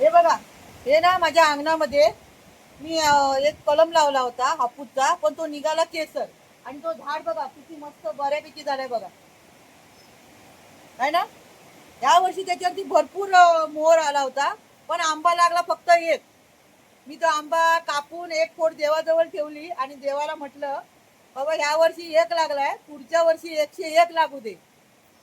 हे बघा हे ना माझ्या अंगणामध्ये मी एक कलम लावला होता हापूसचा पण तो निघाला केसर. आणि तो झाड बघा किती मस्त बऱ्यापैकी झालाय बघा. आहे ना? या वर्षी त्याच्यावरती भरपूर मोहर आला होता पण आंबा लागला फक्त एक. मी तो आंबा कापून एक फोड देवाजवळ ठेवली आणि देवाला म्हटलं बाबा ह्या वर्षी एक लागलाय पुढच्या वर्षी एकशे एक लागू दे.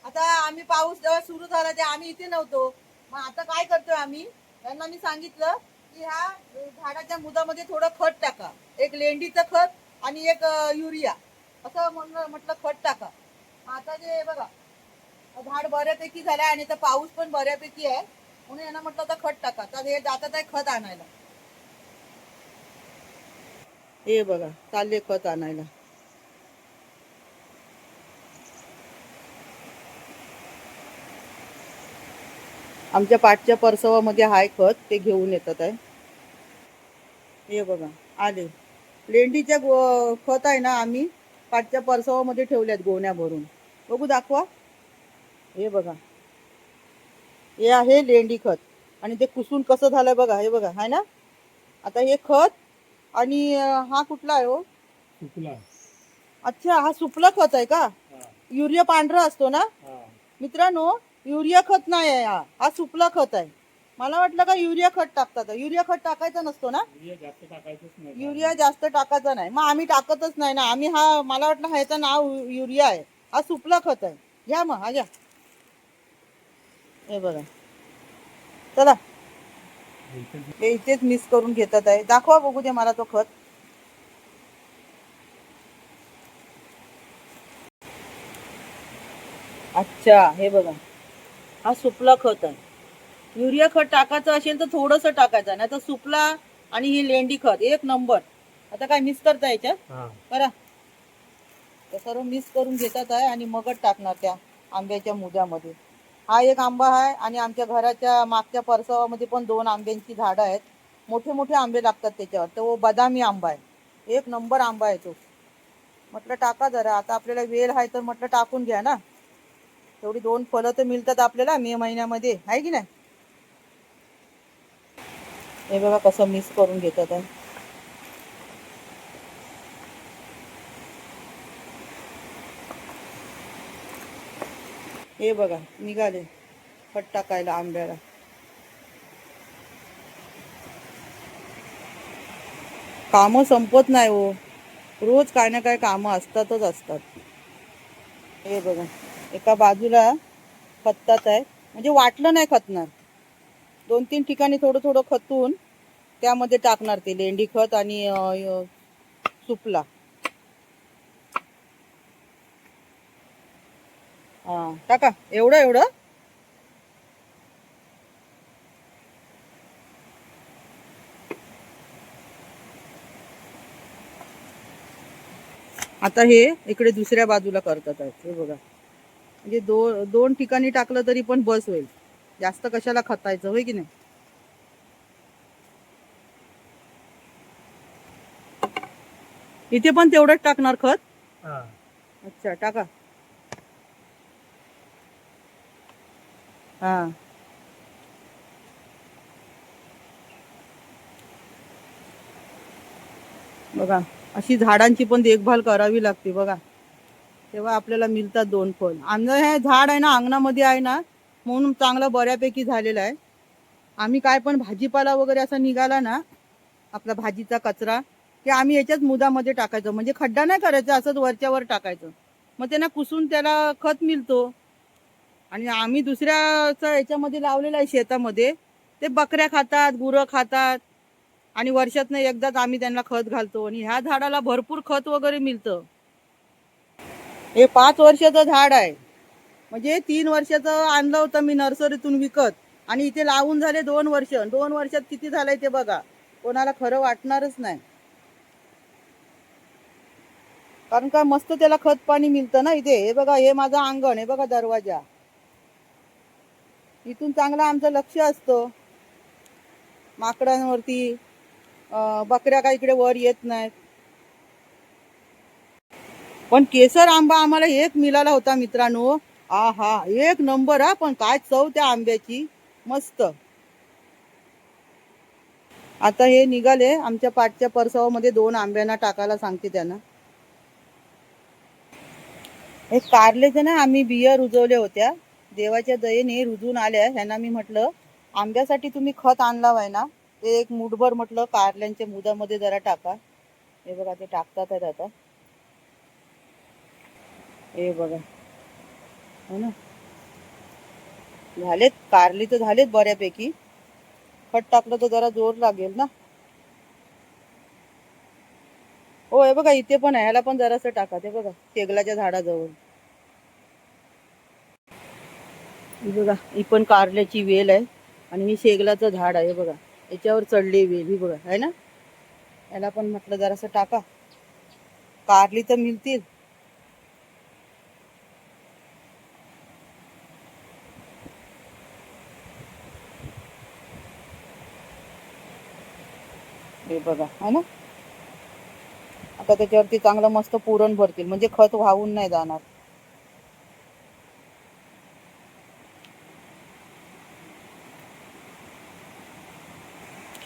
आता आम्ही पाऊस जेव्हा सुरू झाला ते आम्ही इथे नव्हतो. मग आता काय करतोय आम्ही? त्यांना मी सांगितलं की ह्या झाडाच्या मुदामध्ये थोडं खत टाका. एक लेंडीचं खत आणि एक युरिया. असं म्हणलं म्हटलं खत टाका. आता जे बघा झाड बऱ्यापैकी झालंय आणि तर पाऊस पण बऱ्यापैकी आहे. म्हणून यांना म्हटलं आता खत टाका. तर हे जातात आहे खत आणायला. हे बघा चालले खत आणायला. आमच्या पाठच्या परसवामध्ये हाय खत ते घेऊन येतात आहे. हे बघा आले. लेंडीच्या गो खत आहे ना आम्ही पाठच्या परसवामध्ये ठेवल्यात गोण्या भरून. बघू दाखवा. हे बघा. हे आहे लेंडी खत. आणि ते कुसून कसं झालंय बघा हे बघा आहे ना? आता हे खत आणि हा कुठला आहे हो? अच्छा हा सुपला खत आहे का? युरिया पांढरा असतो ना? मित्रांनो युरिया खत नाही आहे हा. हा सुपला खत आहे. मला वाटलं का युरिया खत टाकतात. युरिया खत टाकायचा नसतो ना? जास्त युरिया जास्त टाकायचा नाही. मग आम्ही टाकतच नाही ना. आम्ही हा मला वाटलं ह्याचं नाव युरिया आहे. हा सुपला खत आहे. घ्या मग हा घ्या. हे बघा. चला. हे इथेच मिस करून घेतात आहे. दाखवा बघू दे मला तो खत. अच्छा हे बघा. हा सुपला खत आहे. युरिया खत टाकायचं असेल तर थोडंसं टाकायचं नाही तर सुपला आणि ही लेंडी खत एक नंबर. आता काय मिस करता याच्यात? करा ते सर्व मिक्स करून घेतात आहे आणि मगच टाकणार त्या आंब्याच्या मुद्यामध्ये हा एक आंबा आहे आणि आमच्या घराच्या मागच्या परसवामध्ये पण दोन आंब्यांची झाडं आहेत. मोठे मोठे आंबे लागतात त्याच्यावर. तो बदामी आंबा आहे. एक नंबर आंबा आहे तो. म्हटलं टाका जरा. आता आपल्याला वेळ आहे तर म्हटलं टाकून घ्या ना. तेवढी दोन फळं तर मिळतात आपल्याला मे महिन्यामध्ये. आहे की नाही? हे बघा कसं मिक्स करून घेतात हे बघा निघाले फट टाकायला आंब्याला. कामं संपत नाही हो. रोज काय ना काय कामं असतातच असतात. हे बघा. एका बाजूला खतात आहे. म्हणजे वाटलं नाही खतणार. दोन तीन ठिकाणी थोडं थोडं खतून त्यामध्ये टाकणार ते लेंडी खत आणि सुपला. हा टाका. एवढं एवढं? आता हे इकडे दुसऱ्या बाजूला करतात. आहेत हे बघा. म्हणजे दो दोन ठिकाणी टाकलं तरी पण बस होईल. जास्त कशाला खतायचं होय की नाही? इथे पण तेवढंच टाकणार खत? हा. अच्छा टाका. हा. बघा अशी झाडांची पण देखभाल करावी लागते बघा. तेव्हा आपल्याला मिळतात दोन फळ. आमचं हे झाड आहे ना अंगणामध्ये आहे ना म्हणून चांगलं बऱ्यापैकी झालेलं आहे. आम्ही काय पण भाजीपाला वगैरे असा निघाला ना आपला भाजीचा कचरा ते आम्ही याच्याच मुदामध्ये टाकायचं. म्हणजे खड्डा नाही करायचा असंच वरच्यावर टाकायचं. मग त्यांना कुसून त्याला खत मिळतो. आणि आम्ही दुसऱ्याचं याच्यामध्ये लावलेलं आहे शेतामध्ये. ते बकऱ्या खातात गुरं खातात. आणि वर्षातनं एकदाच आम्ही त्यांना खत घालतो. आणि ह्या झाडाला भरपूर खत वगैरे मिळतं. हे पाच वर्षाचं झाड आहे. म्हणजे तीन वर्षाचं आणलं होतं मी नर्सरीतून विकत. आणि इथे लावून झाले दोन वर्ष. दोन वर्षात किती झालंय ते बघा. कोणाला खरं वाटणारच नाही. कारण का मस्त त्याला खत पाणी मिळतं ना इथे. हे बघा हे माझं अंगण हे बघा दरवाजा. इथून चांगलं आमचं लक्ष असतं. माकडांवरती बकऱ्या काय इकडे वर येत नाहीत. पण केसर आंबा आम्हाला एक मिळाला होता मित्रांनो. आ हा एक नंबर हा. पण काय चव त्या आंब्याची. मस्त. आता हे निघाले. आमच्या पाठच्या परसावामध्ये दोन आंब्यांना टाकायला सांगते त्यांना. हे कारलेचे ना आम्ही बिया रुजवल्या होत्या. देवाच्या दयेने रुजून आल्या. ह्यांना मी म्हटलं आंब्यासाठी तुम्ही खत आणला आहे ना? ते एक मुठभर म्हटलं कारल्यांच्या मुदामध्ये जरा टाका. हे बघा ते टाकतात आता. हे बघा. हो ना? झालेत कारली तर झालेत बऱ्यापैकी. खत टाकलं तर जरा जोर लागेल ना? हो हे बघा इथे पण आहे. ह्याला पण जरासं टाका. ते बघा शेगलाच्या झाडाजवळ. बघा ही पण कारल्याची वेल आहे आणि ही शेगलाचं झाड आहे बघा. याच्यावर चढली वेल ही बघा आहे ना? याला पण म्हटलं जरासं टाका. कारली तर मिळतील. हे बघा है ना? आता त्याच्यावरती चांगलं मस्त पुरण भरतील म्हणजे खत वाहून नाही जाणार.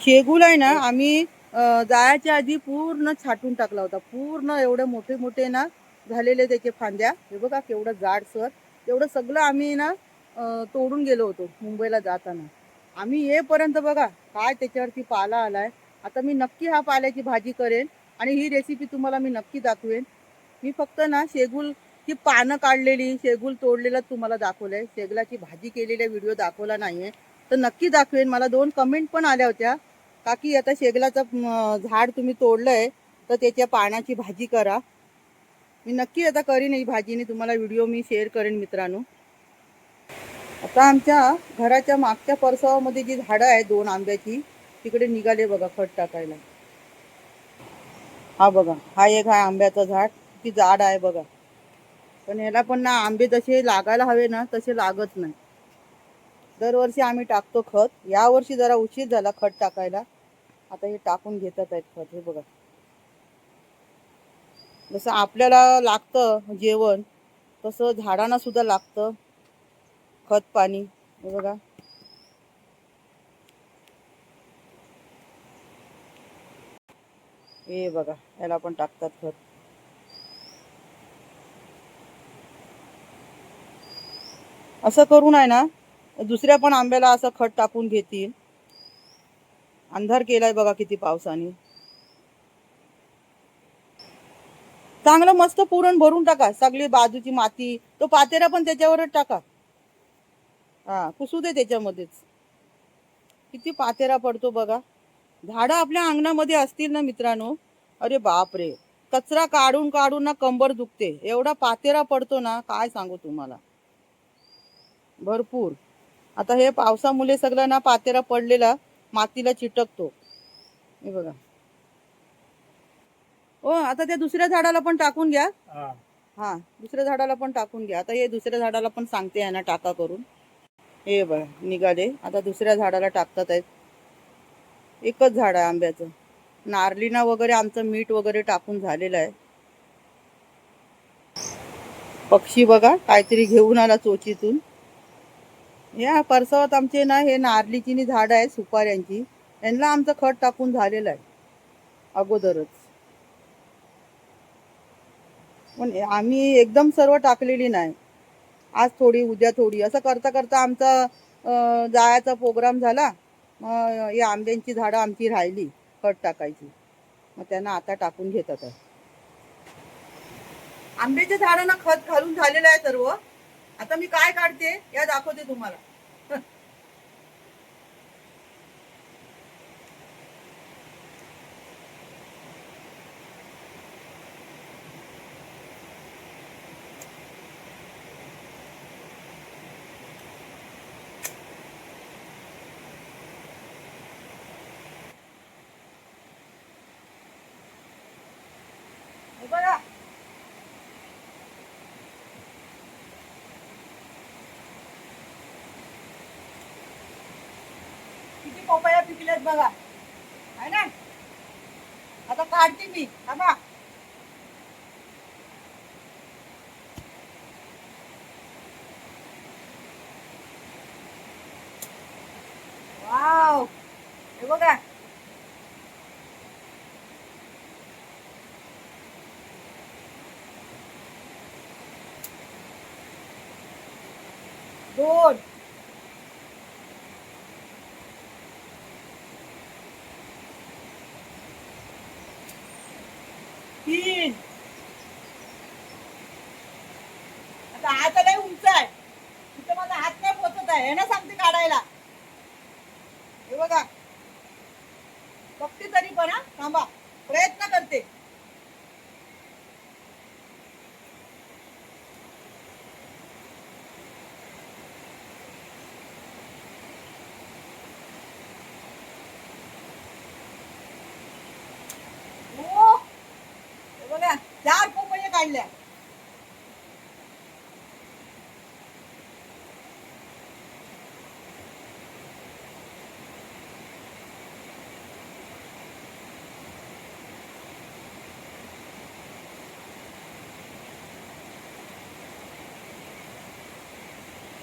शेगूल आहे ना आम्ही जायच्या आधी पूर्ण छाटून टाकला होता. पूर्ण एवढे मोठे मोठे ना झालेले त्याचे फांद्या. हे बघा केवढं जाड सर. तेवढं सगळं आम्ही ना तोडून गेलो होतो मुंबईला जाताना. आम्ही येपर्यंत बघा काय त्याच्यावरती पाला आलाय. आता मी नक्की हा पाल्याची भाजी करेन आणि ही रेसिपी तुम्हाला मी नक्की दाखवेन. मी फक्त ना शेगुल ची पानं काढलेली शेगुल तोडलेलं तुम्हाला दाखवलं आहे शेगलाची भाजी केलेला व्हिडिओ दाखवला नाही आहे तर नक्की दाखवेन. मला दोन कमेंट पण आल्या होत्या. का की आता शेगलाचं झाड तुम्ही तोडलं आहे तर त्याच्या पानाची भाजी करा. मी नक्की आता करीन ही भाजीने तुम्हाला व्हिडिओ मी शेअर करेन मित्रांनो. आता आमच्या घराच्या मागच्या परसावामध्ये जी झाडं आहेत दोन आंब्याची तिकडे निघाले बघा खत टाकायला. हा बघा हा एक हा आंब्याचं झाड किती जाड आहे बघा. पण ह्याला पण ना आंबे जसे लागायला हवे ना तसे लागत नाही. दरवर्षी आम्ही टाकतो खत. या वर्षी जरा उशीर झाला खत टाकायला. आता हे टाकून घेतात आहेत खत हे बघा. जसं आपल्याला लागतं जेवण तसं झाडांना सुद्धा लागतं खत पाणी हे बघा. हे बघा याला पण टाकतात खत. असं करून आहे ना दुसऱ्या पण आंब्याला असं खत टाकून घेतील. अंधार केलाय बघा किती पावसाने. चांगलं मस्त पुरण भरून टाका सगळी बाजूची माती. तो पातेरा पण त्याच्यावरच टाका. हा पुसू दे त्याच्यामध्येच. किती पातेरा पडतो बघा. झाडं आपल्या अंगणामध्ये असतील ना मित्रांनो? अरे बापरे. कचरा काढून काढून ना कंबर दुखते. एवढा पातेरा पडतो ना काय सांगू तुम्हाला? भरपूर. आता हे पावसामुळे सगळं ना पातेरा पडलेला मातीला चिटकतो. हे बघा. ओ आता त्या दुसऱ्या झाडाला पण टाकून घ्या. हा. हा दुसऱ्या झाडाला पण टाकून घ्या. आता हे दुसऱ्या झाडाला पण सांगते यांना टाका करून. हे बघा निघाले. आता दुसऱ्या झाडाला टाकतात आहेत. एकच झाड आहे आंब्याचं. नारलीना वगैरे आमचं मीठ वगैरे टाकून झालेलं आहे. पक्षी बघा काहीतरी घेऊन आला चोचीतून. या परसावत आमचे ना हे नारलीची नी झाडं आहे सुपाऱ्यांची. यांना आमचं खत टाकून झालेलं आहे. अगोदरच. पण आम्ही एकदम सर्व टाकलेली नाही. आज थोडी उद्या थोडी. असं करता करता आमचा जायचा प्रोग्राम झाला. मग या आंब्यांची झाडं आमची राहिली खत टाकायची. मग त्यांना आता टाकून घेतात. आहे. आंब्याच्या झाडांना खत घालून झालेलं आहे सर्व. आता मी काय काढते या दाखवते तुम्हाला. ni Popeye bibilad ba nga? Ayun na. At Wow. Ewan ka. Good. बघते तरी पण हा. थांबा. प्रयत्न करते. हे चार पोपया काढल्या.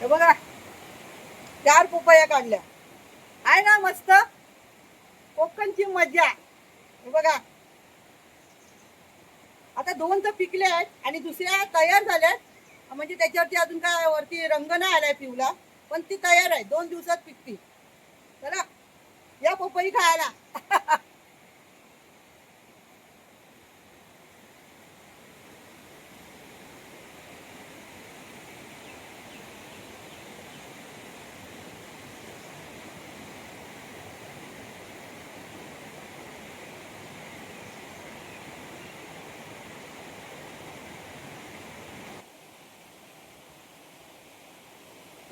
हे बघा. चार पोपया काढल्या. आहे ना मस्त? कोकणची मजा हे बघा. आता दोन तर पिकले आहेत आणि दुसऱ्या तयार झाल्यात. म्हणजे त्याच्यावरती अजून काय वरती रंग नाही आलाय पिवला. पण ती तयार आहे. दोन दिवसात पिकतील. चला. या पपई खायला.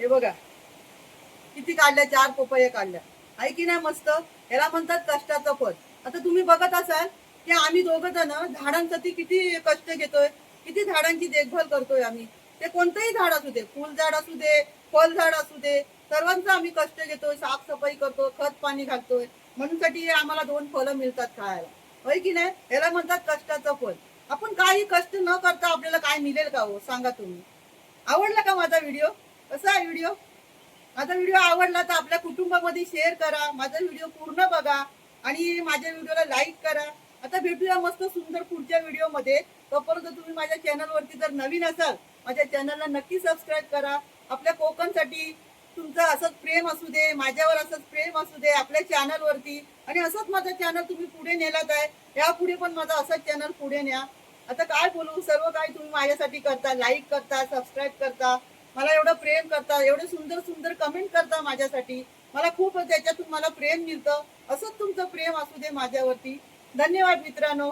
हे बघा. किती काढल्या? चार पोपया काढल्या. आहे की नाही मस्त? याला म्हणतात कष्टाचं फळ. आता तुम्ही बघत असाल की आम्ही दोघं जण झाडांसाठी किती कष्ट घेतोय किती झाडांची देखभाल करतोय आम्ही. ते कोणतंही झाड असू दे फुल झाड असू दे फळ झाड असू दे सर्वांचं आम्ही कष्ट घेतोय साफसफाई करतो खत पाणी घालतोय. म्हणून साठी आम्हाला दोन फळं मिळतात खायला. होय की नाही? याला म्हणतात कष्टाचं फळ. आपण काही कष्ट न करता आपल्याला काय मिळेल का हो? सांगा तुम्ही. आवडला का माझा व्हिडिओ? कसा आहे व्हिडिओ माझा व्हिडिओ आवडला तर आपल्या कुटुंबामध्ये शेअर करा. माझा व्हिडिओ पूर्ण बघा आणि माझ्या व्हिडिओला लाईक करा. आता भेटूया मस्त सुंदर पुढच्या व्हिडिओमध्ये तोपर्यंत तुम्ही माझ्या चॅनलवरती जर नवीन असाल माझ्या चॅनलला नक्की सबस्क्राईब करा. आपल्या कोकणसाठी तुमचं असंच प्रेम असू दे माझ्यावर असंच प्रेम असू दे आपल्या चॅनलवरती आणि असंच माझं चॅनल तुम्ही पुढे नेलात आहे यापुढे पण माझं असंच चॅनल पुढे न्या. आता काय बोलू सर्व काही तुम्ही माझ्यासाठी करता. लाईक करता सबस्क्राईब करता. मला एवढं प्रेम करता एवढे सुंदर सुंदर कमेंट करता माझ्यासाठी. मला खूप त्याच्यातून मला प्रेम मिळतं. असंच तुमचं प्रेम असू दे माझ्यावरती. धन्यवाद मित्रांनो.